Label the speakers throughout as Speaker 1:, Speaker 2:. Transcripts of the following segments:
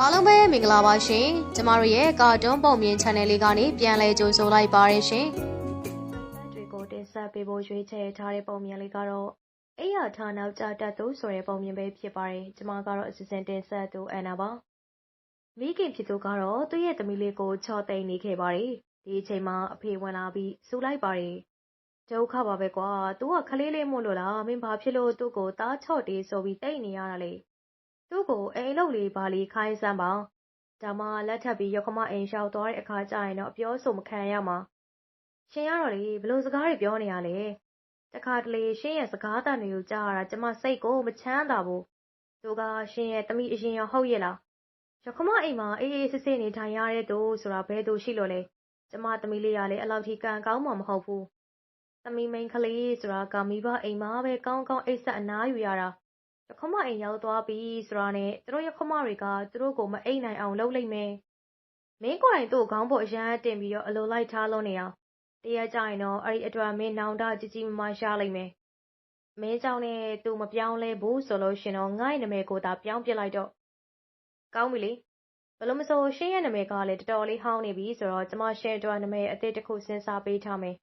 Speaker 1: အားလုံးပဲမင်္ဂလာပါရှင်ကျမတို့ရဲ့ကာတွန်းပုံမြင် channel လေးကနေပြန်လည်ကြိုဆိုလိုက်ပါရရှင်တွေကိုတင်ဆက်ပေးဖို့ရွေးချယ်ထားတဲ့ပုံမြင်လေးကတော့အိယာဌာနောက်ကြတက်သူဆိုတဲ့ပုံမြင်ပဲဖြစ်ပါတယ်ကျမကတော့အစီအစဉ်တင်ဆက်သူအန်နာပါမိခင်ဖြစ်သူကတော့သူ့ရဲ့သမီးလေးကိုချော့သိမ်းနေခဲ့ပါတယ်ဒီအချိန်မှာအဖေဝင်လာပြီးစူလိုက်ပါတယ်ဒုက္ခပါပဲကွာ။ तू ကခလေးလေးမို့လို့လား။မင်းဘာဖြစ်လို့သူ့ကိုသားချော့တေးဆိုပြီးတိတ်နေရတာလဲ။ သူ့ကို အိမ်အလုပ်လေး ဘာလေးခိုင်းစမ်းပါ။ဒါမှလက်ထပ်ပြီး ယောက္ခမအိမ်ရောက်သွားတဲ့အခါကျရင်တော့ အပြောဆို မခံရမှာ။ရှင်ကတော့လေ ဘယ်လိုစကားတွေ ပြောနေရလဲ။တခါတလေ ရှင်ရဲ့ စကားသံတွေကို ကြားရတာ ကျမ စိတ်ကို မချမ်းသာဘူး။သူက ရှင်ရဲ့ သမီးအရင်ရော ဟုတ်ရဲ့လား။ယောက္ခမအိမ်မှာ အေးအေးဆေးဆေး နေထိုင်ရတဲ့သူဆိုတာ ဘယ်သူရှိလို့လဲ။ကျမ သမီးလေးကလည်း အဲ့လောက်ထိ ကံကောင်းမှာ မဟုတ်ဘူး သမီးမိန်းကလေးဆိုတာက မိဘအိမ်မှာပဲ ကောင်းကောင်း အိပ်စက်အနားယူရတာ။ ယက္ခမအိမ်ရောက်သွားပြီဆိုတာနဲ့ သူတို့ယက္ခမတွေက သူတို့ကို မအိပ်နိုင်အောင် လုပ်လိမ့်မယ်။မင်းကိုယ်တိုင် သူ့ကို ခေါင်းပေါ်အရမ်းတင်ပြီးတော့ အလိုလိုက် ထားလွန်းနေတာ။တရက်ကျရင်တော့ အဲ့ဒီအတွက် မင်းနောင်တ ကြီးကြီးမားမား ရလိမ့်မယ်။မင်းကြောင့်နဲ့ သူ မပြောင်းလဲဘူးဆိုလို့ရှိရင်တော့ ငါ့ရဲ့နာမည်ကိုသာ ပြောင်းပစ်လိုက်တော့။ကောင်းပြီလေ။ဘယ်လိုမဆို ရှင်ရဲ့နာမည်ကလည်း တော်တော်လေး ဟောင်းနေပြီဆိုတော့ ကျမ ရှင်အတွက် နာမည်အသစ်တစ်ခု စဉ်းစားပေးထားမယ်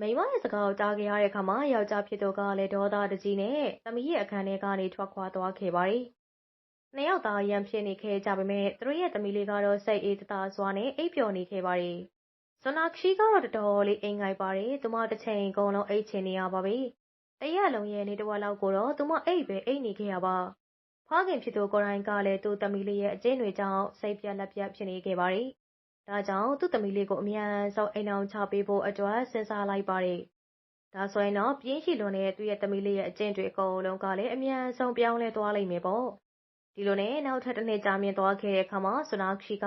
Speaker 1: မိန်းမရဲ့စကားကို ကြားခဲ့ရတဲ့အခါမှာ ယောက်ျားဖြစ်သူကလည်း ဒေါသတကြီးနဲ့ သမီးရဲ့အခန်းထဲကနေ ထွက်ခွာသွားခဲ့ပါတယ်။နှစ်ယောက်သား ရန်ဖြစ်နေခဲ့ကြပေမဲ့သူတို့ရဲ့သမီးလေးကတော့ စိတ်အေးတသာစွာနဲ့ အိပ်ပျော်နေခဲ့ပါတယ်။ဆွနာခီကတော့ တော်တော်လေး အိမ်ငိုက်ပါတယ်။သူမတစ်ချိန်အကုန်လုံး အိပ်ချင်နေရပါပြီ။တရက်လုံးရဲ့ နေတဝက်လောက်ကိုတော့ သူမ အိပ်ပဲအိပ်နေခဲ့ရပါ။ဖခင်ဖြစ်သူကိုယ်တိုင်ကလည်း သူ့သမီးလေးရဲ့ အကျင့်တွေကြောင့် စိတ်ပြက်လက်ပြက် ဖြစ်နေခဲ့ပါတယ်။ ဒါကြောင့် သူ့သမီးလေးကို အမြန်ဆုံး အိမ်အောင်ချပေးဖို့အတွက် စဉ်းစားလိုက်ပါတယ်။ဒါဆိုရင်တော့ ပြင်းရှိလွန်တဲ့ သူ့ရဲ့သမီးလေးရဲ့ အကျင့်တွေ အကုန်လုံးကလည်း အမြန်ဆုံး ပြောင်းလဲသွားလိမ့်မယ်ပေါ့။ဒီလိုနဲ့ နောက်ထပ် တစ်နှစ်ကြာမြင့်သွားခဲ့တဲ့အခါမှာဆွနာခီက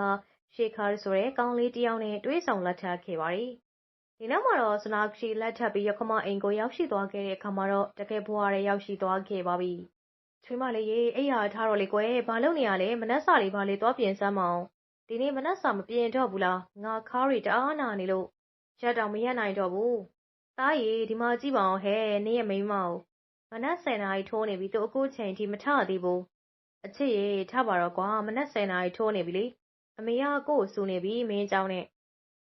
Speaker 1: ရှေခါဆိုတဲ့ ကောင်းလေးတယောက်နဲ့ တွေ့ဆုံ လက်ထပ်ခဲ့ပါတယ်။ဒီနောက်မှာတော့ဆွနာခီလက်ထပ်ပြီးရခမအိမ်ကို ရောက်ရှိသွားခဲ့တဲ့အခါမှာတော့ တကယ်ဘွားရဲရောက်ရှိသွားခဲ့ပါပြီ။ချွေးမလေးရေ အိယာထားတော့လေကွယ် ဘာလုပ်နေရလဲ မနှက်စာလေးဘာလေးသွားပြင်စမ်းမအောင် ဒီနေ့မနက်စာမပြင်တော့ဘူးလားငါခါးတွေတအားနာနေလို့ရက်တောင်မရက်နိုင်တော့ဘူးသားရီဒီမှာကြည့်ပါအောင်ဟဲ့နင်းရဲ့မိန်းမကိုမနက်10နာရီထိုးနေပြီသူအခုချိန်ထိမထသေးဘူးအချစ်ရေထပါတော့ကွာမနက်10နာရီထိုးနေပြီလေအမေကကို့ကိုစူနေပြီမင်းเจ้าနဲ့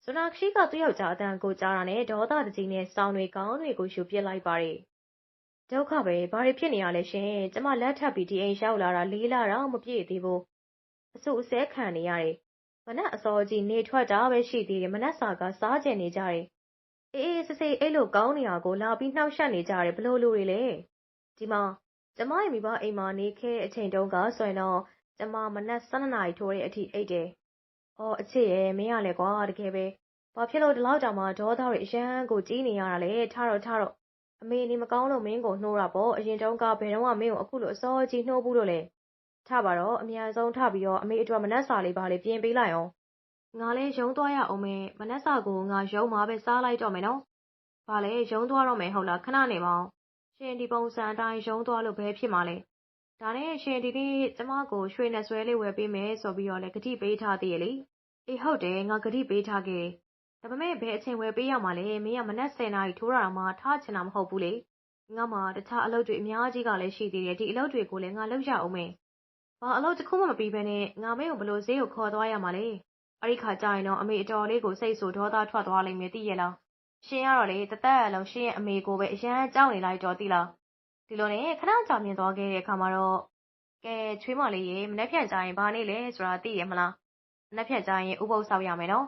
Speaker 1: ဇွနာခရှိကသူ့ယောက်ျားအတန်ကိုကြားတာနဲ့ဒေါသတကြီးနဲ့စောင်းတွေကောင်းတွေကိုရှူပစ်လိုက်ပါတယ်ဒုက္ခပဲဘာတွေဖြစ်နေရလဲရှင်ကျမလက်ထပ်ပြီးဒီအိမ်ရောက်လာတာလေးလာတော့မပြည့်သေးဘူးအဆုအစဲခံနေရတယ် မနက်အစောကြီးနေထွက်တာပဲရှိသေးတယ်မနက်စာကစားကျင်နေကြတယ်အေးအေးဆေးဆေးအဲ့လိုကောင်းနေတာကိုလာပြီးနှောက်ယှက်နေကြတယ်ဘလို့လူတွေလဲဒီမှာကျမရဲ့မိဘအိမ်မှာနေခဲ့အချိန်တုန်းကဆိုရင်တော့ကျမမနက်12နာရီထိုးတဲ့အထိအိတ်တယ်အော်အချစ်ရဲ့မင်းရလဲကွာတကယ်ပဲဘာဖြစ်လို့ဒီလောက်တောင်မှဒေါသတွေအရန်ကိုကြီးနေရတာလဲထားတော့ထားတော့အမေနေမကောင်းလို့မင်းကိုနှိုးတာပေါ့အရင်တုန်းကဘယ်တော့မှမင်းကိုအခုလိုအစောကြီးနှိုးဘူးလို့လဲ ထပါတော့ အမြန်ဆုံးထပြီးတော့ အမေအတွက် မနက်စာလေးပါလေး ပြင်ပေးလိုက်အောင်ငါလည်း ရုံးသွားရအောင်မယ် မနက်စာကို ငါ ရုံးမှာပဲ စားလိုက်တော့မယ်နော် ဘာလဲ ရုံးသွားတော့မယ်ဟုတ်လား ခဏနေပါအောင်ရှင် ဒီပုံစံအတိုင်း ရုံးသွားလို့ ဘယ်ဖြစ်မှာလဲ ဒါနဲ့ ရှင် ဒီနေ့ ကျမကို ရွှေနဲ့ဆွဲလေး ဝယ်ပေးမယ်ဆိုပြီးတော့လည်းဂတိပေးထားသေးရဲ့လေ အေး ဟုတ်တယ် ငါဂတိပေးထားခဲ့ဒါပေမဲ့ဘယ်အချိန် ဝယ်ပေးရမှာလဲ မင်းက မနက်10နာရီထိုးရတာမှထားချင်တာ မဟုတ်ဘူးလေ ငါမှတခြားအလုပ်တွေ အများကြီးကလည်း ရှိသေးတယ် ဒီအလုပ်တွေကိုလည်း ငါလုပ်ရအောင်မယ် ဘာအလုပ်တစ်ခုမှမပြီးဘဲနဲ့ငါမင်းကိုဘလို့ဈေးကိုခေါ်သွားရမှာလဲအဲ့ဒီခါကျရင်တော့အမေအတော်လေးကိုစိတ်ဆိုဒေါသထွက်သွားလိမ့်မယ်သိရဲ့လားရှင်ကတော့လေတသက်အလုံးရှင်ရဲ့အမေကိုပဲအရန်ကြောက်နေလိုက်တော့သိလားဒီလိုနဲ့ခဏကြာမြင်သွားခဲ့တဲ့အခါမှာတော့ကဲချွေးမလေးရေမနှက်ဖြန်ကြရင်ဘာနေလဲဆိုတာသိရမလားမနှက်ဖြန်ကြရင်ဥပုပ်ဆောက်ရမယ်နော်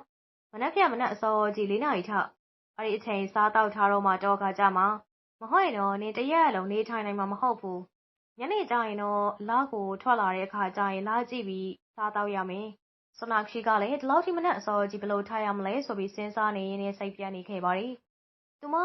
Speaker 1: မနှက်ဖြန်မနှက်အစောကြီး၄နာရီထအဲ့ဒီအချိန်စားတောက်ထားတော့မှတော့ခါကြမှာမဟုတ်ရင်တော့နေတရက်လုံးနေထိုင်နိုင်မှာမဟုတ်ဘူး ညနေကျရင်တော့လာကိုထွက်လာတဲ့အခါကျရင်လာကြည့်ပြီး စားတောက်ရမယ်ဆနာခီကလည်း ဒီလောက်ထိ မနဲ့အစောကြီးဘလို့ထားရမလဲဆိုပြီး စဉ်းစားနေရင်းနဲ့ စိတ်ပြတ်နေခဲ့ပါတယ်။သူမ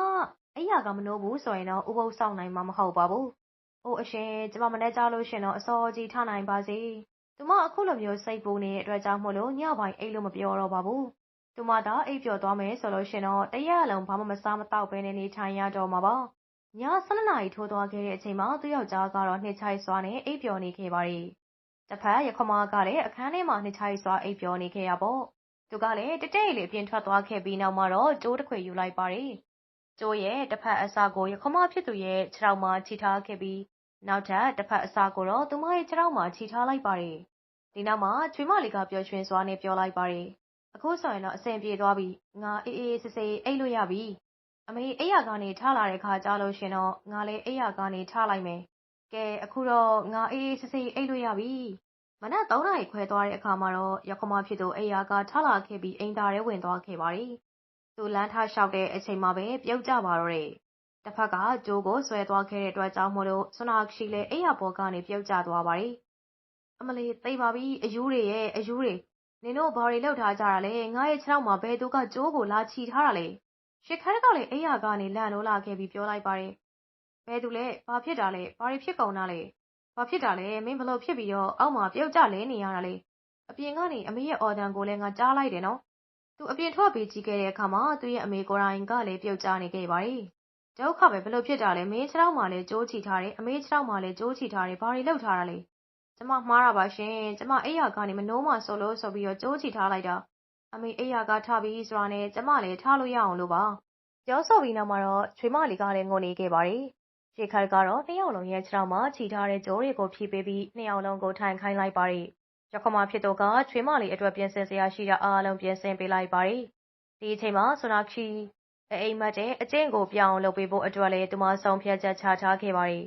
Speaker 1: အဲ့ရကမနိုးဘူးဆိုရင်တော့ ဥပုပ်ဆောင်နိုင်မှာ မဟုတ်ပါဘူး။အိုးအရှင် ကျမ မနဲ့ကြားလို့ရှင်တော့ အစောကြီးထားနိုင်ပါစေ။သူမ အခုလိုမျိုး စိတ်ပူနေတဲ့အတွက်ကြောင့်မို့လို့ ညပိုင်း အိတ်လို့ မပြောတော့ပါဘူး။သူမသာ အိတ်ပြော်သွားမယ်ဆိုလို့ရှင်တော့တရက်လုံး ဘာမှ မစားမတောက်ပဲနဲ့ နေထိုင်ရတော့မှာပါ။ ည12နာရီ ထိုးသွားခဲ့တဲ့အချိန်မှာ သူ့ယောက်ျားကတော့ နှိမ့်ချိုက်စွာနဲ့ အိပ်ပျော်နေခဲ့ပါတယ်။တစ်ဖက် ရခမကလည်း အခန်းထဲမှာ နှစ်ချိုက်စွာ အိပ်ပျော်နေခဲ့ရပေါ့ သူကလည်း တတဲလေးအပြင်ထွက်သွားခဲ့ပြီးနောက်မှာတော့ကျိုးတစ်ခွေယူလိုက်ပါတယ်ကျိုးရဲ့တစ်ဖက်အစာကို ရခမဖြစ်သူရဲ့ ခြေထောက်မှာခြိထားခဲ့ပြီး နောက်ထပ်တစ်ဖက်အစာကိုတော့ သူမရဲ့ခြေထောက်မှာခြိထားလိုက်ပါတယ် ဒီနောက်မှာ ချွေးမလေးက ပျော်ရွှင်စွာနဲ့ ပြောလိုက်ပါတယ် အခုဆိုရင်တော့ အဆင်ပြေသွားပြီ ငါ အေးအေးဆေးဆေး အိတ်လို့ရပြီ အမေ အိယာကနေထားလာတဲ့ခါကြားလို့ရှင်တော့ ငါလည်း အိယာကနေထားလိုက်မယ် ကဲ အခုတော့ ငါ အေးအေးဆေးဆေး အိတ်လို့ရပြီ မနက်3နာရီခွဲသွားတဲ့အခါမှာတော့ရခမဖြစ်သူ အိယာကထားလာခဲ့ပြီး အိမ်သားထဲ ဝင်သွားခဲ့ပါတယ် သူလမ်းထားလျှောက်တဲ့အချိန်မှာပဲ ပြုတ်ကြပါတော့တယ်တစ်ဖက်ကဂျိုးကိုဆွဲသွားခဲ့တဲ့အတွက်ကြောင့်မို့လို့ဆွနာခီလည်း အိယာပေါ်ကနေ ပြုတ်ကျသွားပါတယ် အမလေးသိပါပြီအယူတွေရဲ့အယူတွေ နင်တို့ ဘာတွေလောက်ထားကြတာလဲ ငါရဲ့ခြေထောက်မှာ ဘယ်သူက ကြိုးကိုလာချီထားတာလဲ ရှစ်ခါကလည်း အိယာကနေ လန့်လို့လာခဲ့ပြီး ပြောလိုက်ပါတယ် ဘယ်သူလဲ ဘာဖြစ်တာလဲ ဘာတွေဖြစ်ကုန်တာလဲ ဘာဖြစ်တာလဲ မင်းဘလို့ဖြစ်ပြီးတော့ အောက်မှာ ပြုတ်ကျလဲနေရတာလဲ အပြင်ကနေ အမေရဲ့အော်ဒန်ကိုလည်း ငါကြားလိုက်တယ်နော် သူ အပြင်ထွက်ပြီးကြည့်ခဲ့တဲ့အခါမှာ သူ့ရဲ့အမေကိုယ်တိုင်ကလည်း ပြုတ်ကျနေခဲ့ပါတယ် ဒုက္ခပဲဘလို့ဖြစ်တာလဲ မင်းခြေထောက်မှာလည်း ကြိုးချီထားတယ် အမေခြေထောက်မှာလည်း ကြိုးချီထားတယ် ဘာတွေလောက်ထားတာလဲ ကျမ မှားတာပါရှင် ကျမ အိယာကနေ မနှိုးမှဆိုလို့ဆိုပြီးတော့ ကြိုးချီထားလိုက်တာ အမေအိယာကထားပြီးဆိုတာနဲ့ ကျမလည်းထားလို့ရအောင်လို့ပါ ပြောဆိုပြီးနောက်မှာတော့ ချွေမလေးကလည်း ငိုနေခဲ့ပါတယ်ရှေခါကတော့ နှစ်ယောက်လုံးရဲ့ ခြေထောက်မှာခြိထားတဲ့ ကြိုးတွေကိုဖြီးပေးပြီး နှစ်ယောက်လုံးကို ထိုင်ခိုင်းလိုက်ပါတယ်ရခမဖြစ်တော့ကချွေမလေးအတွက် ပြင်ဆင်စရာရှိတာအားလုံး ပြင်ဆင်ပေးလိုက်ပါတယ် ဒီအချိန်မှာဆိုနာခီအိမ်မက်တဲ့ အကျင့်ကိုပြောင်းလုပ်ပေးဖို့အတွက်လည်း သူမ ဆုံးဖြတ်ချက်ချထားခဲ့ပါတယ်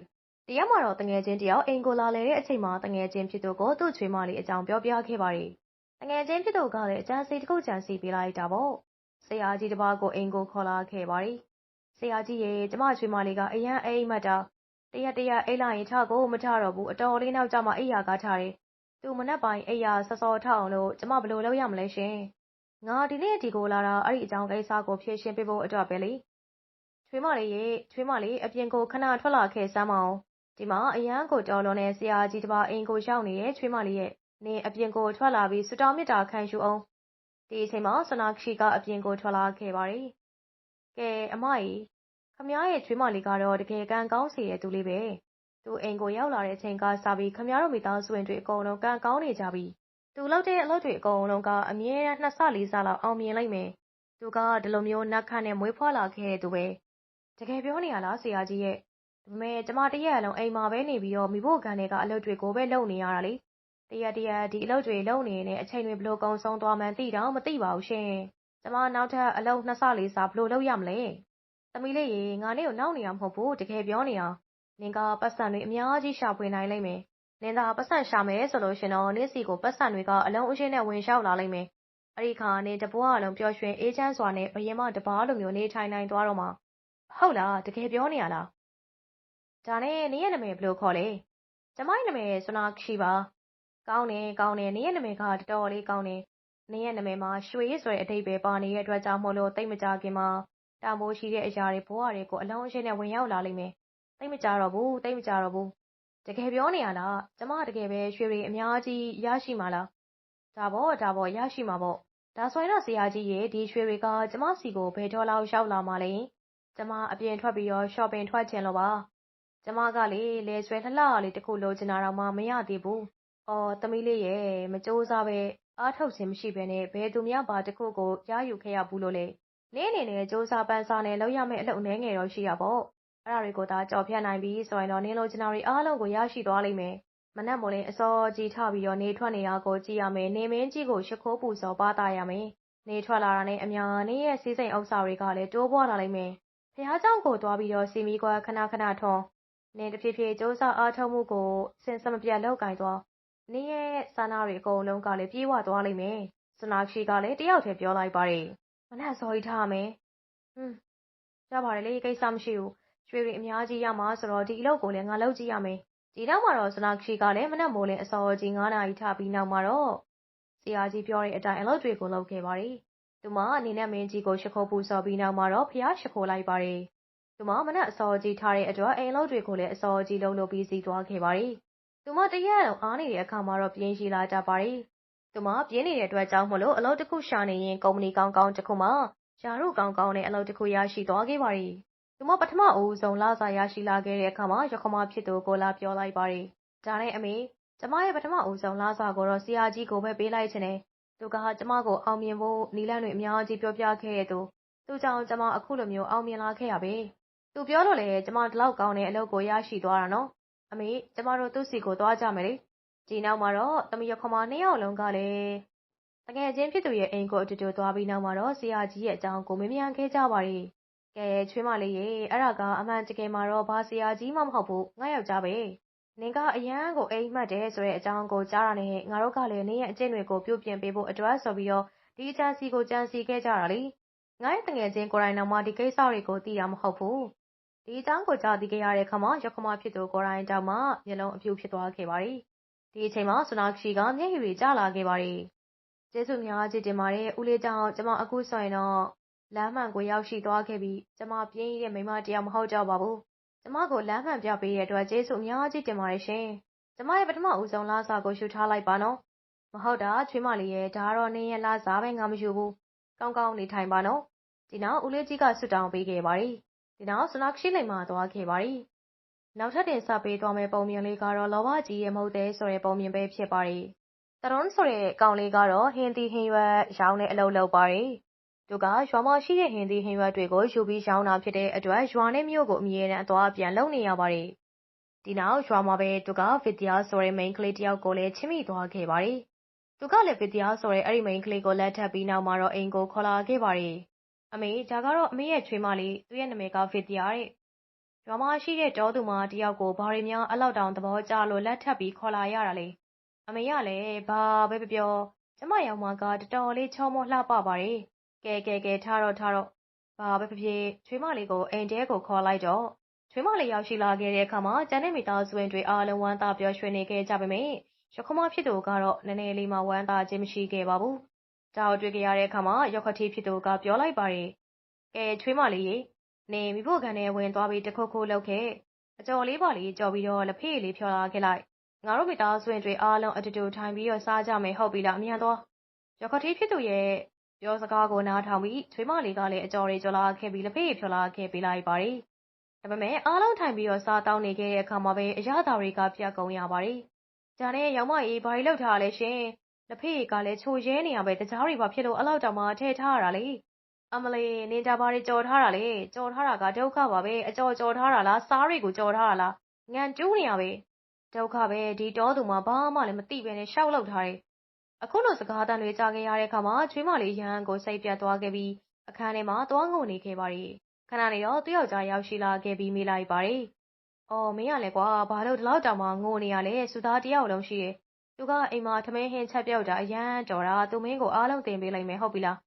Speaker 1: တရက်မှာတော့တငယ်ချင်းတယောက် အိမ်ကိုလာလေတဲ့အချိန်မှာတငယ်ချင်းဖြစ်သူကို သူ့ချွေးမလေးအကြောင်း ပြောပြခဲ့ပါတယ်။ တငယ်ချင်းဖြစ်သူကလည်း အကြံစီတစ်ခု ကြံစီပေးလိုက်တာပေါ့။ဆရာကြီးတစ်ပါးကို အိမ်ကိုခေါ်လာခဲ့ပါတယ်။ဆရာကြီးရေ ကျမချွေးမလေးက အရန်အိမ်မက်တာတရက်တရက် အိတ်လိုက်ရင် ထကိုမထတော့ဘူး အတော်လေး နောက်ကျမှ အိယာကထားတယ်။သူမနက်ပိုင်း အိယာစောစောထအောင်လို့ ကျမ ဘယ်လိုလုပ်ရမလဲရှင်။ငါ ဒီနေ့ ဒီကိုလာတာ အဲ့ဒီအကြောင်းကိစ္စကို ဖြေရှင်းပေးဖို့အတွက်ပဲလေ။ချွေးမလေးရေ ချွေးမလေး အပြင်ကို ခဏထွက်လာခဲ့စမ်းမအောင်ဒီမှာ အရန်ကို တော်လွန်တဲ့ ဆရာကြီးတစ်ပါး အိမ်ကိုရောက်နေတဲ့ချွေးမလေးရဲ့ နင် အပြင်ကို ထွက်လာပြီးဆူတောင်းမြတ်တာခံယူအောင်ဒီအချိန်မှာ ဆနာခီကအပြင်ကို ထွက်လာခဲ့ပါတယ် ကဲ အမကြီးခမရဲ့ ချွေးမလေးကတော့ တကယ်ကံကောင်းစီရဲ့သူလေးပဲ သူအိမ်ကို ရောက်လာတဲ့အချိန်ကစပြီး ခမတို့ မိသားစုဝင်တွေ အကုန်လုံး ကံကောင်းနေကြပြီ သူလုပ်တဲ့အလုပ်တွေ အကုန်လုံးက အမြဲတမ်း နှစ်ဆလေးဆလောက် အောင်မြင်လိုက်မယ် သူက ဒီလိုမျိုး နတ်ခတ်နဲ့ မွေးဖွားလာခဲ့တဲ့သူပဲ တကယ်ပြောနေရလား ဆရာကြီးရဲ့ ဒါပေမဲ့ ကျမ တရက်လုံး အိမ်မှာပဲနေပြီးတော့မိဖို့ကန်တွေကအလုပ်တွေကိုပဲ လုပ်နေရတာလေ တရက်တရက် ဒီအလုပ်တွေလုပ်နေနေအချိန်တွေဘလို့ကုံဆုံးသွားမှန်း သိတော့မသိပါဘူးရှင်ကျမ နောက်ထပ် အလုပ် နှစ်ဆလေးစာဘလို့လုပ်ရမလဲ သမီးလေးရေ ငါနေ့ကိုနောက်နေရမဟုတ်ဘူး တကယ်ပြောနေအောင်နင်ကပတ်စံတွေ အများကြီး ရှာဖွေနိုင်လိမ့်မယ် နင်သာပတ်စံရှာမယ်ဆိုလို့ရှင်တော့နေ့စီကိုပတ်စံတွေက အလုံးအရှင်းနဲ့ ဝင်လျှောက်လာလိမ့်မယ် အဲ့ဒီခါနေတပွားအလုံး ပျော်ရွှင်အေးချမ်းစွာနဲ့ဘယင်မတပားလိုမျိုး နေထိုင်နိုင်သွားတော့မှာ ဟုတ်လား တကယ်ပြောနေရလား ဒါနဲ့ နင်ရဲ့နာမည် ဘယ်လိုခေါ်လဲ ကျမရဲ့နာမည် ဆွနာခီပါ ကောင်းတယ်ကောင်းတယ်နင်ရဲ့နာမည်ကတော်တော်လေးကောင်းတယ်နင်ရဲ့နာမည်မှာရွှေဆိုတဲ့အဓိပ္ပာယ်ပါနေတဲ့အတွက်ကြောင့်မို့လို့တိတ်မကြခင်မှာတန်ဖိုးရှိတဲ့အရာတွေဘဝတွေကိုအလုံးအရှင်းနဲ့ဝင်ရောက်လာလိမ့်မယ်တိတ်မကြတော့ဘူးတိတ်မကြတော့ဘူးတကယ်ပြောနေရလားကျမတကယ်ပဲရွှေတွေအများကြီးရရှိမှာလားဒါပေါ့ဒါပေါ့ရရှိမှာပေါ့ဒါဆိုရင်တော့ဆရာကြီးရဲ့ဒီရွှေတွေကကျမစီကိုဘယ်တော့လောက်ရောက်လာမှာလဲကျမအပြင်ထွက်ပြီးတော့ shopping ထွက်ချင်လို့ပါကျမကလေလယ်ဆွဲလှလှလေးတစ်ခုလိုချင်တာတော့မှမရသေးဘူး။ ။အော် သမီးလေးရယ်၊မကြိုးစားဘဲ အားထုတ်ခြင်းမရှိဘဲနဲ့ ဘယ်သူမှ ဘာတစ်ခုကို ရယူခဲ့ရဘူးလို့လဲ။နင့်အနေနဲ့ ကြိုးစားပမ်းစားနဲ့ လုပ်ရမယ့် အလုပ်အနည်းငယ်တော့ ရှိတာပေါ့။အဲဒါတွေကိုသာ ကျော်ဖြတ်နိုင်ပြီဆိုရင်တော့ နင်လိုချင်တာတွေအားလုံးကို ရရှိသွားလိမ့်မယ်။မနက်မိုလင်း အစောကြီးထပြီးတော့ နေထွက်နေတာကို ကြည့်ရမယ်။နေမင်းကြီးကို ရှိခိုးပူဇော် ပသရမယ်။နေထွက်လာတာနဲ့အမျှ နင့်ရဲ့ စည်းစိမ်ဥစ္စာတွေကလည်း တိုးပွားလာလိမ့်မယ်။ဘုရားကျောင်းကိုသွားပြီးတော့ ဆီမီးခွက် ခဏခဏထွန်း။နင် တဖြည်းဖြည်း ကြိုးစားအားထုတ်မှုကို စဉ်ဆက်မပြတ် လုပ်ကိုင်သွား နင်ရဲ့ဆန္ဒတွေအကုန်လုံးကလည်း ပြေဝသွားလိမ့်မယ်။စနာခီကလည်း တယောက်တည်း ပြောလိုက်ပါတယ်။မနက်စောကြီးထားမယ်။ဟွန်း ရပါတယ်လေ ကိစ္စမရှိဘူး။ရွှေတွေအများကြီးရမှာဆိုတော့ ဒီအလုပ်ကိုလည်း ငါလုပ်ကြည့်ရမယ်။ဒီနောက်မှာတော့စနာခီကလည်း မနက်မိုးလင်းအစောကြီး9နာရီထပြီးနောက်မှာတော့ ဆရာကြီးပြောတဲ့အတိုင်း အလုပ်တွေကို လုပ်ခဲ့ပါတယ်။သူမအနေနဲ့ မင်းကြီးကို ရှ िख ိုးပူစော်ပြီးနောက်မှာတော့ဖျားရှ िख ိုးလိုက်ပါတယ်။သူမ မနက်အစောကြီးထားတဲ့အတွက် အိမ်လုပ်တွေကိုလည်း အစောကြီးလုံးလုပ်ပြီးစီးသွားခဲ့ပါတယ်။ သူမတရက်လုံးအားနေတဲ့အခါမှာတော့ပြင်းရှိလာကြပါတယ်။သူမပြင်းနေတဲ့အတွက်ကြောင့်မလို့အလုပ်တစ်ခုရှာနေရင်ကုမ္ပဏီကောင်းကောင်းတစ်ခုမှာယာရုကောင်းကောင်းနဲ့အလုပ်တစ်ခုရရှိသွားခဲ့ပါတယ်။သူမပထမအဦးဆုံးလစာရရှိလာခဲ့တဲ့အခါမှာရခမဖြစ်သူကိုလာပြောလိုက်ပါတယ်။ဒါနဲ့အမေကျမရဲ့ပထမဦးဆုံးလစာကိုတော့ဆရာကြီးကိုပဲပေးလိုက်ချင်တယ်။သူကကျမကိုအောင်မြင်ဖို့နီလန်းတွေအများကြီးပြောပြခဲ့တဲ့သူ။သူကြောင့်ကျမအခုလိုမျိုးအောင်မြင်လာခဲ့ရပဲ။သူပြောလို့လေကျမဒီလောက်ကောင်းတဲ့အလုပ်ကိုရရှိသွားတာနော် အမေ ကျမတို့သူ့စီကို သွားကြမယ်လေ ဒီနောက်မှာတော့ သမီးရခမ နှစ်ယောက်လုံးကလည်းတကယ်ချင်းဖြစ်သူရဲ့အိမ်ကို အတူတူသွားပြီးနောက်မှာတော့ ဆရာကြီးရဲ့အကြောင်းကို မေးမြန်းခဲ့ကြပါတယ်။ကဲ ချွေးမလေးရေ အဲ့ဒါက အမှန်တကယ်မှာတော့ ဘာဆရာကြီးမှ မဟုတ်ဘူး ငါယောက်ျားပဲ။နင်က အရန်ကို အိမ်မှတ်တယ်ဆိုတဲ့အကြောင်းကို ကြားတာနဲ့ ငါတို့ကလည်း နင်ရဲ့အကျင့်တွေကို ပြုပြင်ပေးဖို့အတွက်ဆိုပြီးတော့ ဒီအကြံစီကို ကြံစီခဲ့ကြတာလေ။ငါရဲ့တငယ်ချင်းကိုယ်တိုင်တော့မှ ဒီကိစ္စတွေကို သိတာမဟုတ်ဘူး။ ဒီအကြောင်းကို ကြားသိခဲ့ရတဲ့ခါမှာရခမဖြစ်သူကိုယ်တိုင်တောင်မှ မျက်လုံးအပြူဖြစ်သွားခဲ့ပါတယ်။ဒီအချိန်မှာဆွနာခီကမျက်ရည်တွေ ကျလာခဲ့ပါတယ်။ကျေးဇူးများကြီးတင်ပါတယ် ဦးလေးကြောင့် ကျမ အခုဆိုရင်တော့ လမ်းမှန်ကို ရောက်ရှိသွားခဲ့ပြီးကျမပြင်းရတဲ့မိမတရားမဟုတ်ကြပါဘူး။ကျမကို လမ်းမှန်ပြပေးတဲ့အတွက် ကျေးဇူးအများကြီးတင်ပါတယ်ရှင်။ကျမရဲ့ ပထမဦးဆုံး လစာကိုရှုထားလိုက်ပါနော်။မဟုတ်တာ ချွေးမလေးရဲ့ဒါတော့ နင်းရဲ့လစာပဲ ငါမယူဘူး။ကောင်းကောင်းနေထိုင်ပါနော်။ဒီနောက် ဦးလေးကြီးကဆွတောင်းပေးခဲ့ပါတယ်။ ဒီနောက်ဆွနာခီလိမ်မှာသွားခဲ့ပါတယ်။နောက်ထပ်တင်ဆက်ပေးသွားမယ့်ပုံမြင်လေးကတော့ လောဘကြီးရဲ့မဟုတ်တဲ့ဆိုတဲ့ပုံမြင်ပဲဖြစ်ပါတယ်။တရွန်ဆိုတဲ့ကောင်လေးကတော့ ဟင်းသီးဟင်းရွက်ရောင်းတဲ့အလုပ်လုပ်ပါတယ်။သူက ရွာမှာရှိတဲ့ဟင်းသီးဟင်းရွက်တွေကို ယူပြီးရောင်းတာဖြစ်တဲ့အတွက် ရွာနဲ့မြို့ကို အမြဲတမ်းအသွားအပြန်လုပ်နေရပါတယ်။ဒီနောက် ရွာမှာပဲ သူကဗစ်တရားဆိုတဲ့ မိန်းကလေးတယောက်ကိုလည်း ချစ်မိသွားခဲ့ပါတယ်။သူကလည်းဗစ်တရားဆိုတဲ့ အဲ့ဒီမိန်းကလေးကို လက်ထပ်ပြီးနောက်မှာတော့ အိမ်ကိုခေါ်လာခဲ့ပါတယ်။ အမေဒါကတော့ အမေရဲ့ချွေးမလေး သူ့ရဲ့နာမည်ကဗစ်တရားတဲ့။ရွာမှာရှိတဲ့ တောသူမတယောက်ကို ဘာတွေများ အဲ့လောက်တောင် သဘောကျလို့လက်ထပ်ပြီး ခေါ်လာရတာလဲ။အမေကလည်း ဘာပဲပြောပြော ကျမယောက်ျားကတော်တော်လေး ချောမောလှပပါတယ်။ကဲကဲကဲ ထားတော့ထားတော့ ဘာပဲဖြစ်ဖြစ် ချွေးမလေးကို အိမ်ထဲကို ခေါ်လိုက်တော့ ချွေးမလေး ရောက်ရှိလာခဲ့တဲ့အခါမှာ ကျန်တဲ့မိသားစုဝင်တွေအားလုံး ဝမ်းသာပျော်ရွှင်နေခဲ့ကြပေမယ့်ရခမဖြစ်သူကတော့ နည်းနည်းလေးမှ ဝမ်းသာခြင်းမရှိခဲ့ပါဘူး။ ဒါကိုတွေ့ကြရတဲ့အခါမှာရခတိဖြစ်သူက ပြောလိုက်ပါတယ်။ကဲ ချွေးမလေးရေနေမိဖို့ခံနဲ့ဝင်သွားပြီး တခုခုလောက်ခဲ့ အကျော်လေးပါလေး ကြော်ပြီးတော့ လက်ဖေးလေးဖြော်လာခဲ့လိုက် ငါတို့မိသားစုဝင်တွေအားလုံး အတူတူထိုင်ပြီးတော့ စားကြမယ် ဟုတ်ပြီလားအမြန်သွားရခတိဖြစ်သူရဲ့ပြောစကားကို နားထောင်ပြီး ချွေးမလေးကလည်း အကျော်တွေ ကြော်လာခဲ့ပြီး လက်ဖေးဖြော်လာခဲ့ပေးလိုက်ပါတယ်။ဒါပေမဲ့ အားလုံးထိုင်ပြီးတော့ စားတောင်းနေခဲ့တဲ့အခါမှာပဲ အရသာတွေက ပြတ်ကုန်ရပါတယ်။ဒါနဲ့ရောင်မကြီးဘာတွေလောက်ထားလဲရှင်။ လက်ဖေးကလည်းချိုရဲနေရပဲတကြားတွေပါဖြစ်လို့အလောက်တောင်မှထည့်ထားရတာလေ။အမလေးနင်ကြဘာတွေကြော်ထားတာလဲကြော်ထားတာကဒုက္ခပါပဲအကျော်ကြော်ထားတာလားစားတွေကိုကြော်ထားတာလားငန်ကျူးနေရပဲဒုက္ခပဲဒီတောသူမှာဘာမှလည်းမသိပဲနဲ့ရှောက်လောက်ထားတယ်အခုလိုစကားတန်တွေကြားခဲ့ရတဲ့အခါမှာချွေးမလေးရဟန်းကိုစိတ်ပြတ်သွားခဲ့ပြီးအခန်းထဲမှာသွားငိုနေခဲ့ပါတယ်ခဏနေတော့သူ့ယောက်ျားရောက်ရှိလာခဲ့ပြီးမိလိုက်ပါတယ်အော်မင်းကလည်းကွာဘာလို့ဒီလောက်တောင်မှငိုနေရလဲစူသားတယောက်လုံးရှိတယ် သူက အိမ်မှာ ထမင်းဟင်းချက်ပြုတ်တာ အရန်တော်တာ သူမင်းကို အားလုံးတင်ပေးလိုက်မယ် ဟုတ်ပြီလား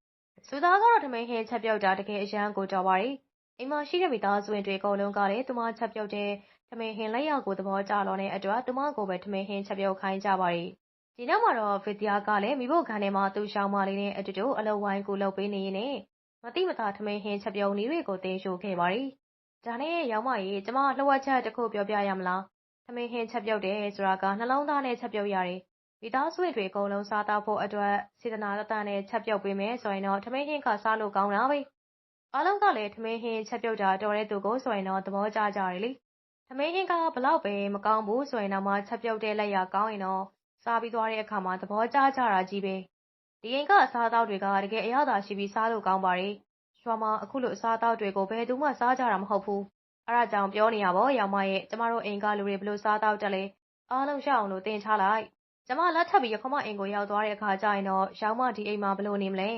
Speaker 1: စူသားကတော့ ထမင်းဟင်းချက်ပြုတ်တာ တကယ် အရန်ကို တော်ပါတယ် အိမ်မှာရှိတဲ့ မိသားစုဝင်တွေ အကုန်လုံးကလည်း သူမချက်ပြုတ်တဲ့ ထမင်းဟင်း လက်ရောက်ကို သဘောကျလောတဲ့အတွက် သူမကိုပဲ ထမင်းဟင်းချက်ပြုတ်ခိုင်းကြပါတယ် ဒီနောက်မှာတော့ဗစ်တရားကလည်းမိဖို့ခန်းထဲမှာ သူ့ရှောင်းမလေးနဲ့အတူတူ အလုပ်ဝိုင်းကိုလုပ်ပေးနေရင်းနဲ့မတိမတာထမင်းဟင်းချက်ပြုတ်နည်းတွေကို သင်ရှို့ခဲ့ပါတယ် ဒါနဲ့ရောင်မကြီးကျမလှုပ်ဝက်ချက်တစ်ခု ပြောပြရမလား ထမင်းဟင်းချက်ပြုတ်တယ်ဆိုတာက နှလုံးသားနဲ့ ချက်ပြုတ်ရတယ် မိသားစုတွေအကုန်လုံး စားတောက်ဖို့အတွက် စေတနာတတနဲ့ ချက်ပြုတ်ပေးမယ်ဆိုရင်တော့ ထမင်းဟင်းက စားလို့ကောင်းတာပဲ အားလုံးကလည်း ထမင်းဟင်းချက်ပြုတ်တာ တော်တဲ့သူကိုဆိုရင်တော့ သဘောကျကြတယ်လေ ထမင်းဟင်းကဘလောက်ပဲ မကောင်းဘူးဆိုရင်တော့မှ ချက်ပြုတ်တဲ့လက်ရကောင်းရင်တော့ စားပြီးသွားတဲ့အခါမှာ သဘောကျကြတာကြီးပဲ ဒီအိမ်က အစားအသောက်တွေက တကယ်အရသာရှိပြီး စားလို့ကောင်းပါတယ် ရွာမှာ အခုလို အစားအသောက်တွေကို ဘယ်သူမှ စားကြတာမဟုတ်ဘူး အဲဒါကြောင့် ပြောနေရပါရောင်မရဲ့ ကျမတို့အိမ်ကလူတွေဘလို့စားတောက်တက်လဲ အားလုံးရှောက်အောင်လို့တင်ချလိုက် ကျမလက်ထပ်ပြီးရခမအိမ်ကို ရောက်သွားတဲ့အခါကျရင်တော့ရောင်မ ဒီအိမ်မှာဘလို့နေမလဲ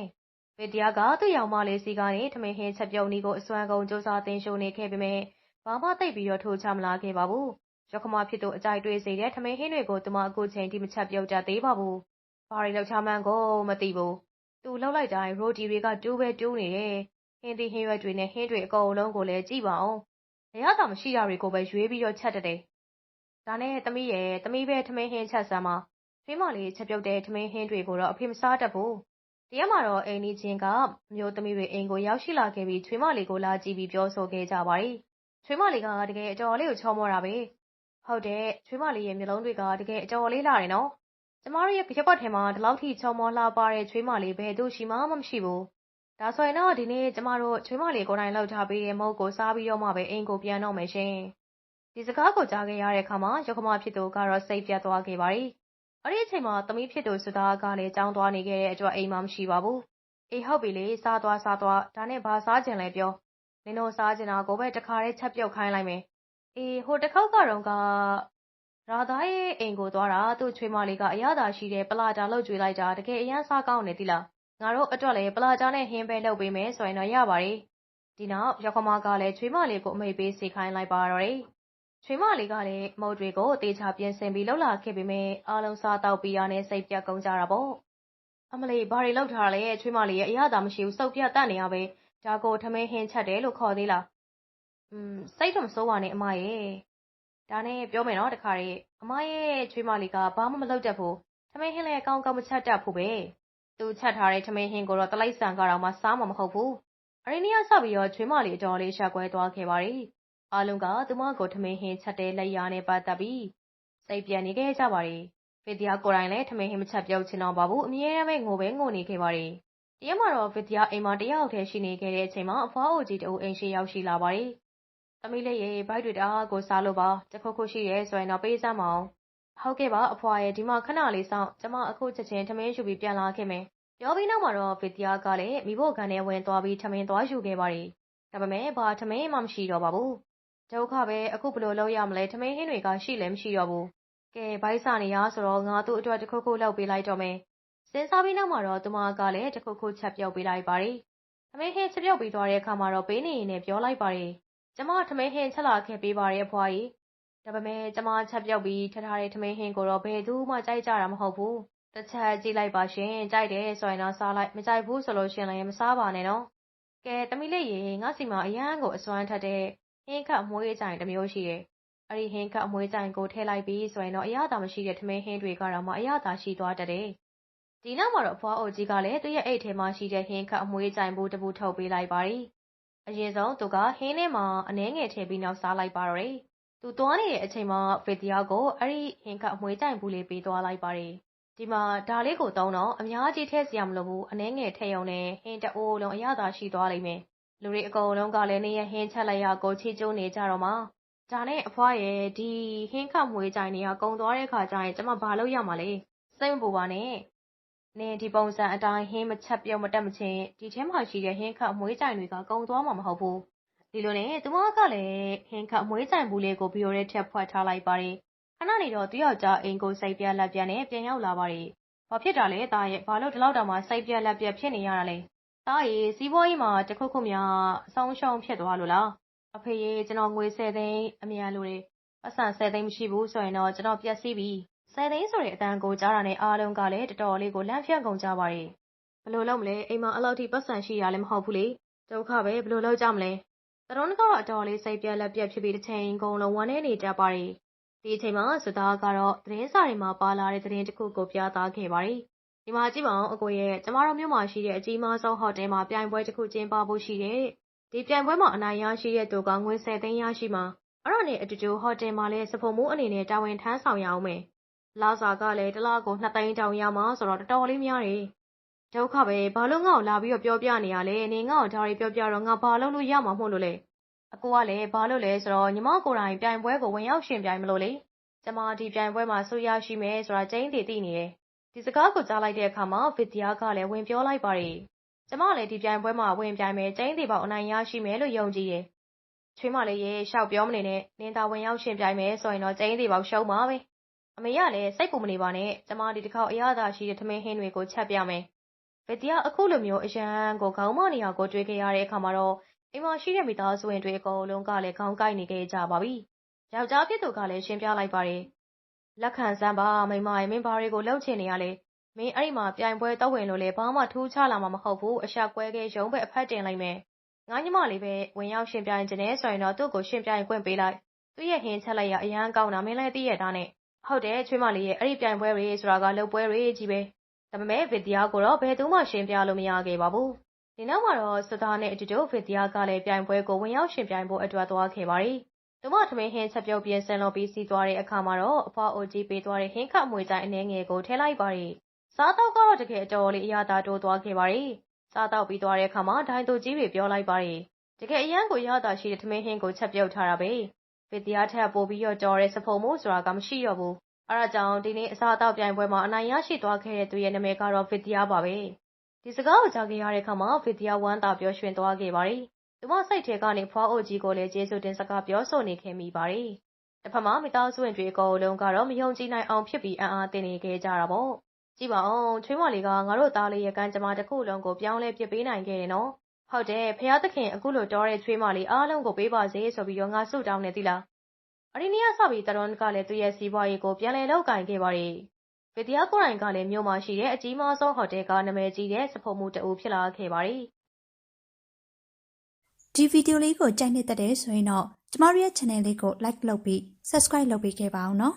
Speaker 1: ဗီဒီယာကသူ့ရောင်မလေးစီကနေ ထမင်းဟင်းချက်ပြုံးနီကို အစွမ်းကုန်စူးစမ်းတင်ရှိုးနေခဲ့ပေမဲ့ဘာမှ သိပ်ပြီးတော့ထိုးချမလာခဲ့ပါဘူးရခမဖြစ်သူ အကြိုက်တွေးစေတဲ့ ထမင်းဟင်းတွေကို သူမအခုချိန်ထိ မချက်ပြုတ်တတ်သေးပါဘူး ဘာတွေလောက်ချမှန်းကို မသိဘူး သူလှုပ်လိုက်တိုင်း ရိုတီတွေက တူးပဲတူးနေတယ် ဟင်းသီးဟင်းရွက်တွေနဲ့ ဟင်းတွေအကုန်လုံးကိုလည်း ကြည့်ပါအော င်အရသာမရှိတာတွေကိုပဲ ရွေးပြီးတော့ချက်တတယ် ဒါနဲ့ သမီးရဲ့သမီးပဲ ထမင်းဟင်းချက်စမ်းမှာထွေးမလေး ချက်ပြုတ်တဲ့ ထမင်းဟင်းတွေကိုတော့ အဖေမစားတတ်ဘူး တရက်မှာတော့ အိမ်နီးချင်းကမျိုးသမီးတွေအိမ်ကို ရောက်ရှိလာခဲ့ပြီး ချွေးမလေးကို လာကြည့်ပြီး ပြောဆိုခဲ့ကြပါတယ် ချွေးမလေးက တကယ်အတော်လေးကို ချောမောတာပဲ ဟုတ်တယ် ချွေးမလေးရဲ့မျိုးလုံးတွေက တကယ်အတော်လေးလာတယ်နော် ကျမတို့ရဲ့ရက်ွက်ထဲမှာ ဒီလောက်ထိ ချောမောလှပတဲ့ ချွေးမလေး ဘယ်သူရှိမှ မရှိဘူး ဒါဆိုရင်တော့ဒီနေ့ကျမတို့ချွေးမလေးကိုယ်တိုင်လောက်ထားပေးတဲ့မုတ်ကိုစားပြီးတော့မှပဲအိမ်ကိုပြန်တော့မယ်ရှင်ဒီစကားကိုကြားခဲ့ရတဲ့အခါမှာရခမဖြစ်သူကတော့စိတ်ပြတ်သွားခဲ့ပါတယ်အဲ့ဒီအချိန်မှာသမီးဖြစ်သူစသားကလည်းကြောင်းသွားနေခဲ့တဲ့အတွက်အိမ်မှာမရှိပါဘူးအေးဟုတ်ပြီလေစားသွားစားသွားဒါနဲ့ဘာစားကြင်လဲပြောနင်တို့စားကြင်တာကိုပဲတခါတည်းချက်ပြုတ်ခိုင်းလိုက်မယ်အေးဟိုတစ်ခေါက်ကတော့ကရာသားရဲ့အိမ်ကိုသွားတာသူ့ချွေးမလေးကအရသာရှိတဲ့ပလာတာလှုပ်ကြွေးလိုက်တာတကယ်အရန်စားကောင်းနေသီလား ငါတို့အတွက်လည်း ပလာတာနဲ့ ဟင်းပဲလှုပ်ပေးမယ်ဆိုရင်တော့ ရပါတယ် ဒီနောက်ရောက်ခမကလည်း ချွေးမလေးကို အမိတ်ပေးစီခိုင်းလိုက်ပါတော့တယ် ချွေးမလေးကလည်း မုတ်တွေကိုတေချာပြင်ဆင်ပြီးလှုပ်လာခဲ့ပေမဲ့အားလုံး စားတော့ပြီးရနဲ့ စိတ်ပြတ်ကုန်ကြတာပေါ့ အမလေး ဘာတွေလှုပ်ထားလဲ ချွေးမလေးရဲ့ အရသာမရှိဘူး စုပ်ပြတ်တတ်နေရပဲ ဒါကို ထမင်းဟင်းချက်တယ်လို့ ခေါ်သေးလားอืมစိတ်တော့မစိုးပါနဲ့ အမရဲ့ဒါနဲ့ ပြောမယ်နော် တခါတည်းအမရဲ့ ချွေးမလေးက ဘာမှ မလုပ်တတ်ဘူး ထမင်းဟင်းလည်း ကောင်းကောင်း မချက်တတ်ဘူးပဲ သူချက်ထားတဲ့ထမင်းဟင်းကိုတော့တလိုက်ဆန်ကတော့မှစားမှာမဟုတ်ဘူးအရင်းနီးယားစပြီးတော့ချွေးမလေးအတော်လေးရှာကွဲသွားခဲ့ပါတယ်အားလုံးကသူမကိုထမင်းဟင်းချက်တဲ့လက်ရာနဲ့ပတ်သက်ပြီးစိတ်ပြန်နေခဲ့ကြပါတယ်ဗစ်တရားကိုယ်တိုင်လည်းထမင်းဟင်းမချက်ပြုတ်ချင်တော့ပါဘူးအမြဲတမ်းပဲငိုပဲငိုနေခဲ့ပါတယ်တရက်မှာတော့ဗစ်တရားအိမ်မှာတယောက်တည်းရှိနေခဲ့တဲ့အချိန်မှာအဖွားအိုကြီးတူအိမ်ရှိရောက်ရှိလာပါတယ်သမီးလေးရေဘိုက်တွေတအားကိုစားလို့ပါတခုခုရှိရဲဆိုရင်တော့ပေးစမ်းမအောင် ဟုတ်ကဲ့ပါအဖွာရဲ့ဒီမှာခဏလေးစောင့် ကျမ အခုချက်ချင်း ထမင်းယူပြီး ပြန်လာခဲ့မယ်ပြောပြီးနောက်မှာတော့ ဗစ်တရားကလည်းမိဖို့ကန်ထဲဝင်သွားပြီး ထမင်းသွားယူခဲ့ပါတယ် ဒါပေမဲ့ ဘာထမင်းမှ မရှိတော့ပါဘူး ဒုက္ခပဲ အခုဘယ်လိုလုပ်ရမလဲ ထမင်းဟင်းတွေက ရှိလည်းမရှိတော့ဘူး ကဲဘိုက်စာနေရဆိုတော့ ငါတို့အတွက် တခုခုလောက်ပေးလိုက်တော့မယ် စဉ်းစားပြီးနောက်မှာတော့ သူမကလည်း တခုခု ချက်ပြုတ်ပေးလိုက်ပါတယ် ထမင်းဟင်းချက်ပြုတ်ပြီးသွားတဲ့အခါမှာတော့ ပေးနေရင်လည်းပြောလိုက်ပါတယ် ကျမ ထမင်းဟင်းချက်လာခဲ့ပေးပါတယ် အဖွားကြီး ဒါပေမဲ့ကျမချက်ပြုတ်ပြီးထထားတဲ့ထမင်းဟင်းကိုတော့ဘယ်သူမှကြိုက်ကြတာမဟုတ်ဘူးတစ်ချက်ကြည့်လိုက်ပါရှင်ကြိုက်တယ်ဆိုရင်တော့စားလိုက်မကြိုက်ဘူးဆိုလို့ရှင်လည်းမစားပါနဲ့နော်ကဲတမီလေးရေငါစီမှာအရန်ကိုအစွမ်းထက်တဲ့ဟင်းခတ်အမွှေးကြိုင်တစ်မျိုးရှိတယ်အဲ့ဒီဟင်းခတ်အမွှေးကြိုင်ကိုထည့်လိုက်ပြီးဆိုရင်တော့အရသာမရှိတဲ့ထမင်းဟင်းတွေကတော့မှအရသာရှိသွားတတ်တယ်ဒီနောက်မှာတော့အဖွားအိုကြီးကလည်းသူ့ရဲ့အိတ်ထဲမှာရှိတဲ့ဟင်းခတ်အမွှေးကြိုင်ဘူးတစ်ဘူးထုတ်ပေးလိုက်ပါတယ်အရင်ဆုံးသူကဟင်းထဲမှာအနှဲငယ်ထည့်ပြီးနောက်စားလိုက်ပါတော့တယ် သူသွားနေတဲ့အချိန်မှာဗစ်တရားကို အဲ့ဒီဟင်းခတ်အမွှေးကြိုင်ဘူးလေး ပေးသွားလိုက်ပါတယ် ဒီမှာ ဒါလေးကိုသုံးတော့ အများကြီးထည့်စရာမလိုဘူး အနှဲငယ်ထည့်ရုံနဲ့ ဟင်းတအိုးလုံး အရသာရှိသွားလိမ့်မယ် လူတွေအကုန်လုံးကလည်း နေရဟင်းချက်လိုက်ရကို ချီကျိုးနေကြတော့မှဒါနဲ့ အဖွားရဲ့ဒီဟင်းခတ်မွေးကြိုင်တွေက ကုံသွားတဲ့ခါကျရင် ကျမ ဘာလုပ်ရမှာလဲ စိတ်မပူပါနဲ့ နင် ဒီပုံစံအတိုင်း ဟင်းမချက်ပြုတ်မတက်မချင်း ဒီထဲမှာရှိတဲ့ ဟင်းခတ်မွေးကြိုင်တွေက ကုံသွားမှာ မဟုတ်ဘူး ဒီလိုနဲ့ သူမကလည်း ဟင်းခတ်မွေးကြိုင်ဘူးလေးကိုဘီယိုရဲထက်ဖွက်ထားလိုက်ပါတယ် ခဏနေတော့ သူယောက်ျား အိမ်ကို စိတ်ပြက်လက်ပြက်နဲ့ ပြန်ရောက်လာပါတယ် ဘာဖြစ်တာလဲတာရဲ့ ဘာလို့ ဒီလောက်တောင်မှ စိတ်ပြက်လက်ပြက်ဖြစ်နေရတာလဲတားရီစီးပွားရေးမှာတခုခုများ အဆုံးရှုံးဖြစ်သွားလို့လား အဖေရေ ကျွန်တော် ငွေ10သိန်း အမြန်လိုတယ်ပတ်စံ10သိန်းမရှိဘူးဆိုရင်တော့ ကျွန်တော်ပြက်စီးပြီ10သိန်းဆိုတဲ့အတန်ကိုကြားတာနဲ့ အားလုံးကလည်း တော်တော်လေးကို လန့်ဖြန့်ကုန်ကြပါတယ်ဘလို့လုပ်မလဲ အိမ်မှာအလောက်ထိပတ်စံရှိရလည်း မဟုတ်ဘူးလေ ဒုက္ခပဲဘလို့လုပ်ကြမလဲ တရုံးကတော့အတော်လေး စိတ်ပြက်လက်ပြက်ဖြစ်ပြီးတစ်ချိန်ကုန်လုံး ဝမ်းနေနေတတ်ပါတယ် ဒီအချိန်မှာစသားကတော့ သတင်းစာတွေမှာပါလာတဲ့ သတင်းတစ်ခုကို ပြသခဲ့ပါတယ် ဒီမှာကြည့်ပါဦးအကိုရဲ့ ကျမတို့မြို့မှာရှိတဲ့ အကြီးမားဆုံးဟိုတယ်မှာ ပြိုင်ပွဲတစ်ခု ကျင်းပဖို့ရှိတယ်။ဒီပြိုင်ပွဲမှာ အနိုင်ရရှိတဲ့သူက ငွေ10သိန်း ရရှိမှာ အဲ့ဒါနဲ့အတူတူ ဟိုတယ်မှာလည်းစဖို့မိုးအနေနဲ့ တာဝန်ထမ်းဆောင်ရအောင်မယ်။လာစာကလည်းတစ်လားကို2သိန်းတောင်ရမှာဆိုတော့ တော်တော်လေးများတယ်။ ဒုက္ခပဲဘာလို့ငါ့ကိုလာပြီးတော့ပြောပြနေရလဲနေငါ့ကိုဒါတွေပြောပြတော့ငါဘာလုပ်လို့ရမှာမဟုတ်လို့လဲအကိုကလည်းဘာလို့လဲဆိုတော့ညီမကိုယ်တိုင်ပြိုင်ပွဲကိုဝင်ရောက်ရှင်ပြိုင်မလို့လေကျမဒီပြိုင်ပွဲမှာဆူရရှိမယ်ဆိုတာကျင်းတည်သိနေတယ်ဒီစကားကိုကြားလိုက်တဲ့အခါမှာဗစ်တရားကလည်းဝင်ပြောလိုက်ပါတယ်။ကျမလည်းဒီပြိုင်ပွဲမှာဝင်ပြိုင်မယ်ကျင်းသေးပေါအနိုင်ရရှိမယ်လို့ယုံကြည်တယ်။ချွေးမလေးရေရှောက်ပြောမနေနဲ့နင်သာဝင်ရောက်ရှင်ပြိုင်မယ်ဆိုရင်တော့ကျင်းသေးပေါရှုံးပါပဲ။အမေကလည်းစိတ်ပူမနေပါနဲ့ကျမဒီတစ်ခေါက်အရသာရှိတဲ့ထမင်းဟင်းတွေကိုချက်ပြမယ်။ ဗစ်တရားအခုလိုမျိုး အရန်ကို ခေါင်းမနေရကို တွေးခဲ့ရတဲ့အခါမှာတော့ အိမ်မှာရှိတဲ့ မိသားစုဝင်တွေ အကုန်လုံးကလည်း ခေါင်းကိုက်နေခဲ့ကြပါပြီ။ယောက်ျားဖြစ်သူကလည်း ရှင်းပြလိုက်ပါတယ် လက်ခံစမ်းပါ မိမရေမင်းဘာတွေကိုလှုပ်ချင်နေရလဲ မင်းအဲ့ဒီမှာ ပြိုင်ပွဲတော့ဝင်လို့လေဘာမှထူးခြားလာမှာ မဟုတ်ဘူးအရှာကွဲခဲ့ရုံးပဲ အဖက်တင်လိုက်မယ် ငါညီမလေးပဲ ဝင်ရောက်ရှင်ပြိုင်ခြင်းနဲ့ဆိုရင်တော့ သူ့ကိုရှင်ပြိုင်ခွင့်ပေးလိုက် သူ့ရဲ့ ဟင်းချက်လိုက်ရအရန်ကောင်းတာ မင်းလည်း သိရတာနဲ့ ဟုတ်တယ် ချွေးမလေးရဲ့ အဲ့ဒီပြိုင်ပွဲတွေဆိုတာက လုပ်ပွဲတွေကြီးပဲ ဒါပေမဲ့ဗီဒီယိုကိုတော့ ဘယ်သူမှရှင်းပြလို့ မရခဲ့ပါဘူး ဒီနောက်မှာတော့စသားနဲ့အတူတူဗီဒီယိုကလည်း ပြိုင်ပွဲကို ဝင်ရောက်ရှင်ပြိုင်ဖို့အတွက် သွားခဲ့ပါတယ် သူမ ထမင်းဟင်းချက်ပြုတ်ပြင်ဆင်လို့ပြီး စီးသွားတဲ့အခါမှာတော့ အဖွားအိုကြီးပေးသွားတဲ့ ဟင်းခတ်အမွေတိုင်းအနှဲငယ်ကို ထည့်လိုက်ပါတယ်။စားတော့ကတော့ တကယ်အတော်လေး အရသာတိုးသွားခဲ့ပါတယ်။စားတော့ပြီးသွားတဲ့အခါမှာ ဒိုင်သူကြီးတွေ ပြောလိုက်ပါတယ်။တကယ်အရန်ကိုရတာရှိတဲ့ ထမင်းဟင်းကို ချက်ပြုတ်ထားတာပဲ။ဗစ်တရားထက် ပိုပြီးတော့ကြော်တဲ့စဖုံမို့ဆိုတာက မရှိတော့ဘူး။ အဲဒါကြောင့် ဒီနေ့ အစားအသောက်ပြိုင်ပွဲမှာ အနိုင်ရရှိသွားခဲ့တဲ့သူရဲ့ နာမည်ကတော့ဗစ်တရားပါပဲ။ဒီစကားကို ကြားခဲ့ရတဲ့အခါမှာဗစ်တရားဝမ်းသာပျော်ရွှင်သွားခဲ့ပါတယ် သူမစိတ်ထဲကနေ ဖွားအိုကြီးကိုလည်း ကျေးဇူးတင်စကား ပြောဆိုနေခဲ့မိပါတယ်တစ်ဖက်မှာ မိသားစုဝင်တွေ အကုန်လုံးကတော့ မယုံကြည်နိုင်အောင်ဖြစ်ပြီး အံ့အားသင့်နေခဲ့ကြတာပေါ့ ကြည့်ပါအောင်ချွေးမလေးက ငါတို့သားလေးရဲ့ကံကြမ္မာတစ်ခုလုံးကို ပြောင်းလဲပြစ်ပေးနိုင်ခဲ့တယ်နော် ဟုတ်တယ်ဖះသခင် အခုလို တော်တဲ့ချွေးမလေး အားလုံးကို ပေးပါစေဆိုပြီးတော့ ငါဆုတောင်းနေသီလား အဒီနေ့ကစပြီးတရွန်ကလည်း သူ့ရဲ့စီးပွားရေးကို ပြန်လည်လောက်ကင်ခဲ့ပါတယ်ဗီဒီယိုကိုယ်တိုင်ကလည်း မြို့မှာရှိတဲ့ အကြီးမားဆုံးဟိုတယ်က နာမည်ကြီးတဲ့စဖို့မှုတအူဖြစ်လာခဲ့ပါတယ်
Speaker 2: ဒီဗီဒီယိုလေးကို ကြိုက်နှစ်သက်တယ်ဆိုရင်တော့ ကျမတို့ရဲ့ channel လေးကို like လုပ်ပြီး subscribe လုပ်ပေးခဲ့ပါအောင်နော်